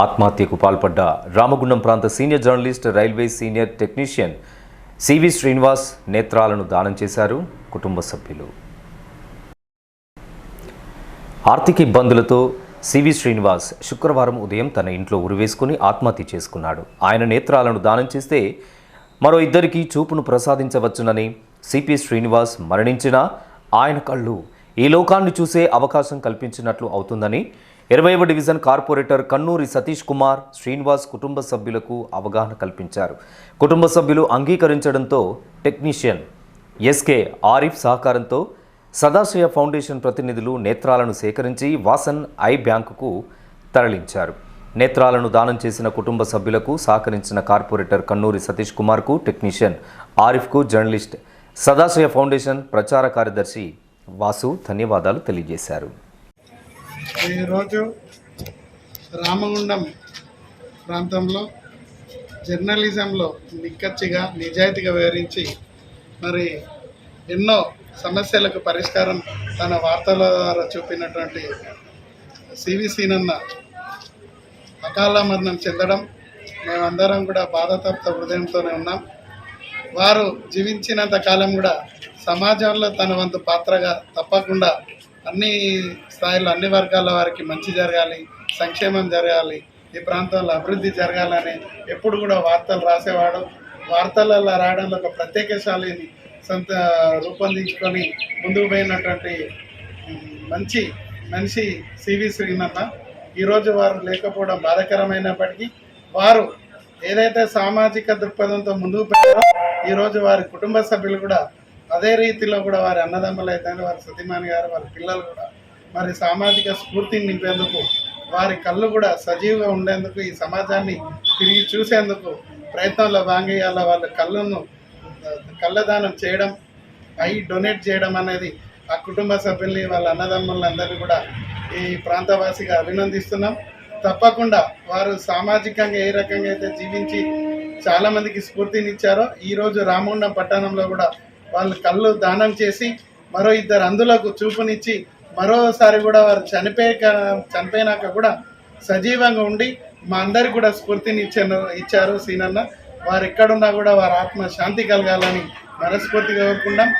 ఆత్మహత్యకు పాల్పడ్డ రామగుండం ప్రాంత senior journalist railway senior technician C V Srinivas నేత్రాలను దానం చేశారు కుటుంబ సభ్యులు. ఆర్థిక ఇబ్బందులతో సివి శ్రీనివాస్ శుక్రవారం ఉదయం తన ఇంట్లో ఉరివేసుకుని ఆత్మహత్య చేసుకున్నాడు. ఆయన నేత్రాలను దానం చేస్తే మరో ఇద్దరికి చూపును ప్రసాదించవచ్చునని సిపి శ్రీనివాస్ మరణించినా ఆయన కళ్ళు ఈ లోకాన్ని చూసే అవకాశం కల్పించినట్లు అవుతుందని ఇరవైవ డివిజన్ కార్పొరేటర్ కన్నూరి సతీష్ కుమార్ శ్రీనివాస్ కుటుంబ సభ్యులకు అవగాహన కల్పించారు. కుటుంబ సభ్యులు అంగీకరించడంతో టెక్నీషియన్ ఎస్కే ఆరిఫ్ సహకారంతో సదాశయ ఫౌండేషన్ ప్రతినిధులు నేత్రాలను సేకరించి వాసన్ ఐ బ్యాంకుకు తరలించారు. నేత్రాలను దానం చేసిన కుటుంబ సభ్యులకు సహకరించిన కార్పొరేటర్ కన్నూరి సతీష్ కుమార్కు టెక్నీషియన్ ఆరిఫ్కు జర్నలిస్ట్ సదాశయ ఫౌండేషన్ ప్రచార కార్యదర్శి వాసు ధన్యవాదాలు తెలియజేశారు. ఈరోజు రామగుండం ప్రాంతంలో జర్నలిజంలో నిక్కచ్చిగా నిజాయితీగా వివరించి మరి ఎన్నో సమస్యలకు పరిష్కారం తన వార్తల ద్వారా చూపినటువంటి సివి సీనన్న అకాల మరణం చెందడం మేమందరం కూడా బాధతప్త హృదయంతోనే ఉన్నాం. వారు జీవించినంత కాలం కూడా సమాజంలో తన వంతు పాత్రగా తప్పకుండా అన్ని స్థాయిలో అన్ని వర్గాల వారికి మంచి జరగాలి సంక్షేమం జరగాలి ఈ ప్రాంతంలో అభివృద్ధి జరగాలని ఎప్పుడు కూడా వార్తలు రాసేవాడు. వార్తలలో రాయడంలో ఒక ప్రత్యేక శాలిని సొంత రూపొందించుకొని ముందుకు పోయినటువంటి మంచి మనిషి సివి శ్రీనన్న. ఈరోజు వారు లేకపోవడం బాధకరమైనప్పటికీ వారు ఏదైతే సామాజిక దృక్పథంతో ముందుకు పోయారో ఈరోజు వారి కుటుంబ సభ్యులు కూడా అదే రీతిలో కూడా వారి అన్నదమ్ములు అయితే వారి సతీమాని గారు వారి పిల్లలు కూడా మరి సామాజిక స్ఫూర్తిని నింపేందుకు వారి కళ్ళు కూడా సజీవంగా ఉండేందుకు ఈ సమాజాన్ని తిరిగి చూసేందుకు ప్రయత్నంలో భాగంగా వాళ్ళ కళ్ళను కళ్ళదానం చేయడం అవి డొనేట్ చేయడం అనేది ఆ కుటుంబ సభ్యుల్ని వాళ్ళ అన్నదమ్ములందరినీ కూడా ఈ ప్రాంతవాసిగా అభినందిస్తున్నాం. తప్పకుండా వారు సామాజికంగా ఏ రకంగా అయితే జీవించి చాలామందికి స్ఫూర్తినిచ్చారో ఈరోజు రామగుండం పట్టణంలో కూడా వాళ్ళు కళ్ళు దానం చేసి మరో ఇద్దరు అందులకు చూపునిచ్చి మరోసారి కూడా వారు చనిపోయాక చనిపోయినాక కూడా సజీవంగా ఉండి మా అందరికి కూడా స్ఫూర్తిని ఇచ్చారు ఇచ్చారు సీనన్న. వారు ఎక్కడున్నా కూడా వారి ఆత్మ శాంతి కలగాలని మనస్ఫూర్తిగా కోరుకుంటాం